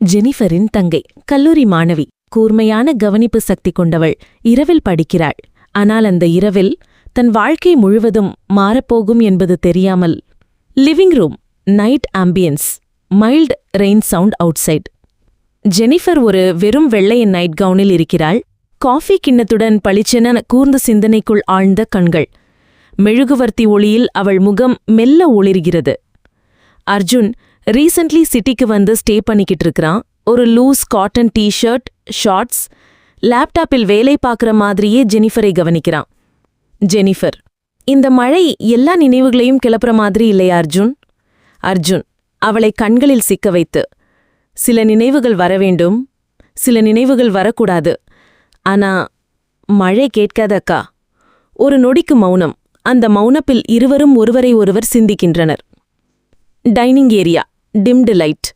ஜெனிஃபரின் தங்கை கல்லூரி மாணவி கூர்மையான கவனிப்பு சக்தி கொண்டவள் இரவில் படிக்கிறாள். ஆனால் அந்த இரவில் தன் வாழ்க்கை முழுவதும் மாறப்போகும் என்பது தெரியாமல் living room night ambience mild rain sound outside. Jennifer ஒரு வெறும் வெள்ளைய நைட் கவுனில் இருக்கிறாள். காஃபி கிண்ணத்துடன் பளிச்சென கூர்ந்த சிந்தனைக்குள் ஆழ்ந்த கண்கள். மெழுகுவர்த்தி ஒளியில் அவள் முகம் மெல்ல ஒளிர்கிறது. அர்ஜுன் ரீசெண்ட்லி சிட்டிக்கு வந்து ஸ்டே பண்ணிக்கிட்டு இருக்கிறான். ஒரு loose cotton T shirt shorts லேப்டாப்பில் வேலை பார்க்குற மாதிரியே ஜெனிஃபரை கவனிக்கிறான். ஜெனிஃபர் இந்த மழை எல்லா நினைவுகளையும் கிளப்புற மாதிரி இல்லையா அர்ஜுன்? அர்ஜுன் அவளை கண்களில் சிக்க வைத்து சில நினைவுகள் வரவேண்டும் சில நினைவுகள் வரக்கூடாது. ஆனா மழை கேட்காத அக்கா. ஒரு நொடிக்கு மௌனம். அந்த மௌனப்பில் இருவரும் ஒருவரை ஒருவர் சிந்திக்கின்றனர். Dining area. Dimmed light.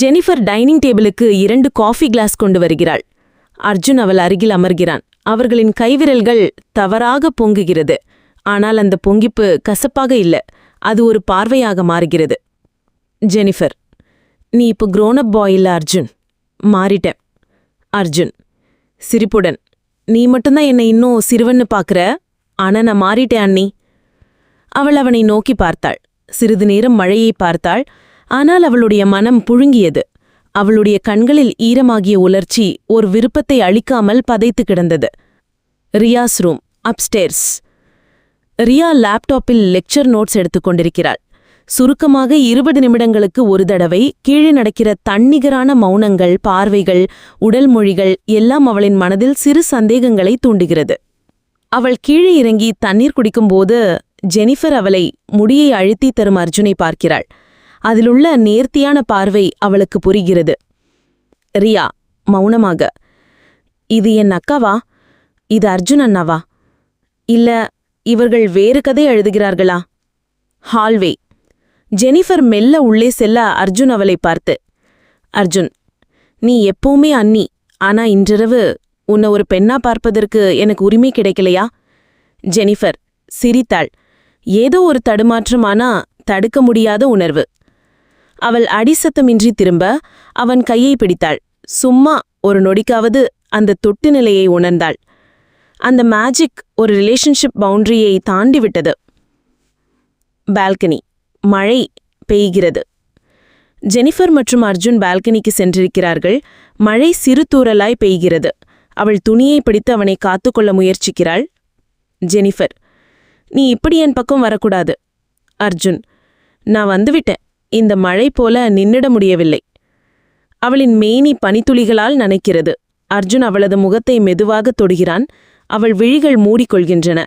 Jennifer dining டேபிளுக்கு இரண்டு காஃபி கிளாஸ் கொண்டு வருகிறாள். அர்ஜுன் அவள் அருகில் அமர்கிறான். அவர்களின் கைவிரல்கள் தவறாக பொங்குகிறது. ஆனால் அந்த பொங்கிப்பு கசப்பாக இல்ல. அது ஒரு பார்வையாக மாறுகிறது. ஜெனிஃபர் நீ இப்போ குரோனப் பாய் இல்ல அர்ஜுன்? மாறிட்டேன். அர்ஜுன் சிரிப்புடன் நீ மட்டும்தான் என்னை இன்னும் சிறுவன்னு பாக்குற? ஆனா நான் மாறிட்டேன் அண்ணி. அவள் அவனை நோக்கி பார்த்தாள். சிறிது நேரம் மழையை பார்த்தாள். ஆனால் அவளுடைய மனம் புழுங்கியது. அவளுடைய கண்களில் ஈரமாகிய உலர்ச்சி ஒரு விருப்பத்தை அளிக்காமல் பதைத்து கிடந்தது. ரியாஸ் ரூம் அப்ஸ்டேர்ஸ் ரியா லேப்டாப்பில் லெக்சர் நோட்ஸ் எடுத்துக் கொண்டிருக்கிறாள். சுருக்கமாக இருபது நிமிடங்களுக்கு ஒரு தடவை கீழே நடக்கிற தன்னிகரான மௌனங்கள் பார்வைகள் உடல் மொழிகள் எல்லாம் அவளின் மனதில் சிறு சந்தேகங்களை தூண்டுகிறது. அவள் கீழே இறங்கி தண்ணீர் குடிக்கும்போது ஜெனிஃபர் அவளை முடியை அழுத்தி தரும் அர்ஜுனை பார்க்கிறாள். அதிலுள்ள நேர்த்தியான பார்வை அவளுக்கு புரிகிறது. ரியா மௌனமாக. இது என் அக்காவா? இது அர்ஜுன் அண்ணாவா? இல்ல இவர்கள் வேறு கதை எழுதுகிறார்களா? ஹால்வே. ஜெனிஃபர் மெல்ல உள்ளே செல்ல அர்ஜுன் அவளை பார்த்து அர்ஜுன் நீ எப்பவுமே அண்ணி. ஆனா இன்றிரவு உன்னை ஒரு பெண்ணா பார்ப்பதற்கு எனக்கு உரிமை கிடைக்கலையா? ஜெனிஃபர் சிரித்தாள். ஏதோ ஒரு தடுமாற்றமானா தடுக்க முடியாத உணர்வு. அவள் அடிசத்தமின்றி திரும்ப அவன் கையை பிடித்தாள். சும்மா ஒரு நொடிக்காவது அந்த தொட்டு நிலையை உணர்ந்தாள். அந்த மேஜிக் ஒரு ரிலேஷன்ஷிப் பவுண்டரியை தாண்டி விட்டது. பால்கனி மழை பெய்கிறது. ஜெனிஃபர் மற்றும் அர்ஜுன் பால்கனிக்கு சென்றிருக்கிறார்கள். மழை சிறுதூறலாய் பெய்கிறது. அவள் துணியை பிடித்து அவனை காத்துக்கொள்ள முயற்சிக்கிறாள். ஜெனிஃபர் நீ இப்படி என் பக்கம் வரக்கூடாது. அர்ஜுன் நான் வந்துவிட்டேன். இந்த மழை போல நின்னிட முடியவில்லை. அவளின் மேனி பனித்துளிகளால் நனைக்கிறது. அர்ஜுன் அவளது முகத்தை மெதுவாக தொடுகிறான். அவள் விழிகள் மூடிக்கொள்கின்றன.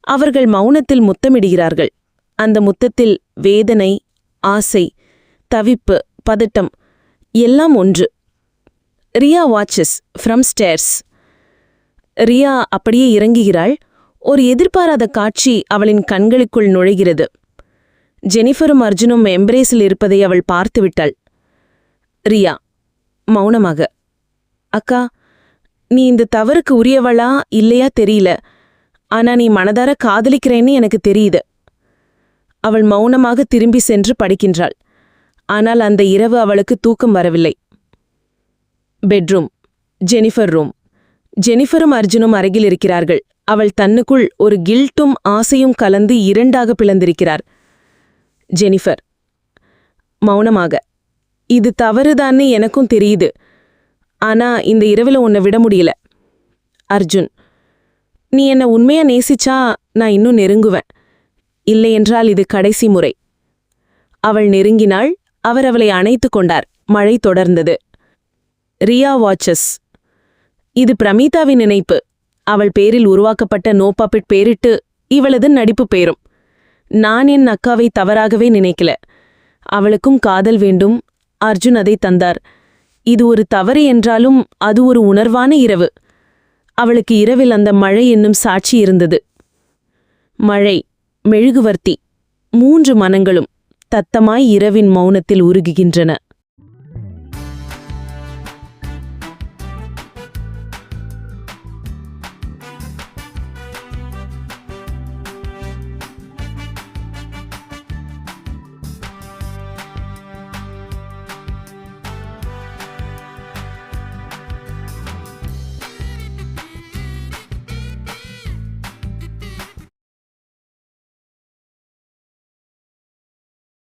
அவர்கள் மௌனத்தில் முத்தமிடுகிறார்கள். அந்த முத்தத்தில் வேதனை ஆசை தவிப்பு பதட்டம் எல்லாம் ஒன்று. Riya watches from stairs. Riya அப்படியே இறங்குகிறாள். ஒரு எதிர்பாராத காட்சி அவளின் கண்களுக்குள் நுழைகிறது. ஜெனிஃபரும் அர்ஜுனும் எம்ப்ரேஸில் இருப்பதை அவள் பார்த்துவிட்டாள். ரியா மௌனமாக. அக்கா நீ இந்த தவறுக்கு உரியவளா இல்லையா தெரியல. ஆனா நீ மனதார காதலிக்கிறேன்னு எனக்கு தெரியுது. அவள் மௌனமாக திரும்பி சென்று படிக்கின்றாள். ஆனால் அந்த இரவு அவளுக்கு தூக்கம் வரவில்லை. Bedroom Jennifer room. ஜெனிஃபரும் அர்ஜுனும் அருகில் இருக்கிறார்கள். அவள் தன்னுக்குள் ஒரு கில்ட்டும் ஆசையும் கலந்து இரண்டாக பிளந்திருக்கிறார். ஜெனிஃபர். மௌனமாக. இது தவறுதான்னு எனக்கும் தெரியுது. ஆனா இந்த இரவுல உன்னை விட முடியல. அர்ஜுன் நீ என்ன உண்மையா நேசிச்சா நான் இன்னும் நெருங்குவேன். இல்லையென்றால் இது கடைசி முறை. அவள் நெருங்கினாள். அவர் அவளை அணைத்து கொண்டார். மழை தொடர்ந்தது. ரியா வாட்சஸ். இது பிரமீதாவின் நினைப்பு அவள் பேரில் உருவாக்கப்பட்ட நோபாப்பிட் பேரிட்டு இவளது நடிப்பு பேரும். நான் என் அக்காவை தவறாகவே நினைக்கல. அவளுக்கும் காதல் வேண்டும். அர்ஜுன் அதை தந்தார். இது ஒரு தவறு என்றாலும் அது ஒரு உணர்வான இரவு. அவளுக்கு இரவில் அந்த மழை என்னும் சாட்சி இருந்தது. மழை மெழுகுவர்த்தி மூன்று மனங்களும் தத்தமாய் இரவின் மௌனத்தில் உருகுகின்றன.